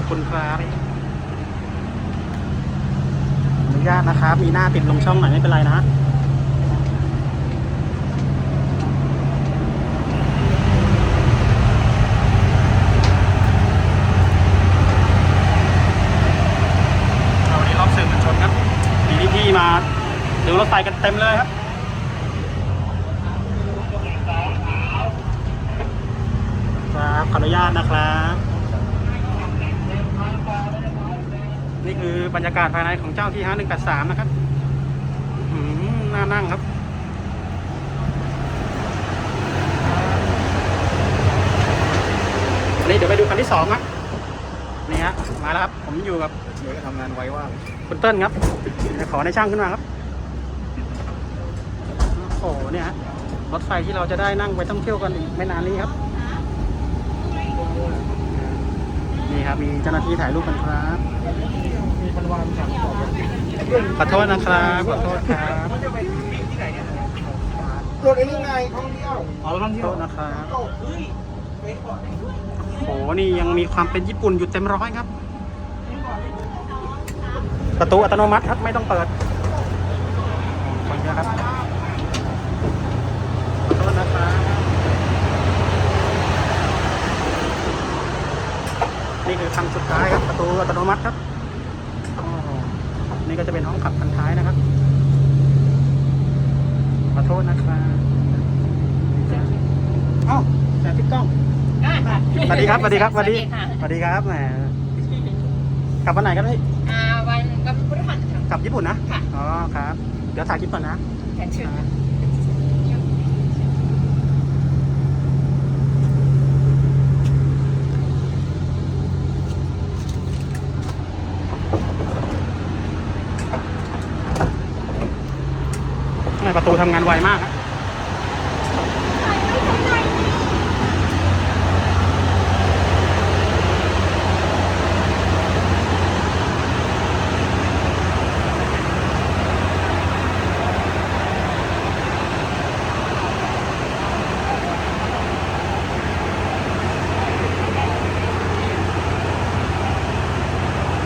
อบคุณครับอนุญาตนะครับ มีหน้าติดลงช่องหน่อยไม่เป็นไรนะวันนี้รอบสื่อมวลชนครับมีพี่มาดูรถไฟกันเต็มเลยครับครับขออนุญาตนะครับ นี่คือบรรยากาศภายในของเจ้าที่ห้าหนึ่งแปดสามนะครับอื้อหือน่านั่งครับอันนี้เดี๋ยวไปดูคันที่สองครับนี่ฮะมาแล้วครับ ผมอยู่กับเดี๋ยวก็ทำงานไว้ว่าคุณเติ้ลครับเดี๋ยวขอในช่างขึ้นมาครับโอ้โหเนี่ยฮะรถไฟที่เราจะได้นั่งไปท่องเที่ยวกันอีกไม่นานนี้ครับ นี่ครับมีเจ้าหน้าที่ถ่ายรูปกันครับ ขอโทษนะครับ ขอโทษครับมันจะไปที่ไหนเนี่ยรถไอ้นี่ไงท่องเที่ยวอ๋อท่องขอเที่ยโทวษนะครับโอ้โหนี่ยังมีความเป็นญี่ปุ่นอยู่เต็มร้อยครับ ประตูอัตโนมัติครับไม่ต้องเปิดขออนุญาตครับขอโทษนะครับนี่คือคันสุดท้ายครับ ประตูอัตโนมัติครับ นี่ก็จะเป็นห้องขับคันท้ายนะครับ ขอโทษนะครับเอ้าแต่พี่ก้องได้ค่ะสวัสดีครับสวัสดีครับสวัสดีค่ะสวัสดีครับแหมกลับวันไหนครับพี่อ่าวันก็พฤหัสค่ะกลับญี่ปุ่นนะค่ะอ๋อครับ เดี๋ยวถ่ายคลิปก่อนนะ แทนชื่อ ทำไม ประตูทำงานไวมากครับ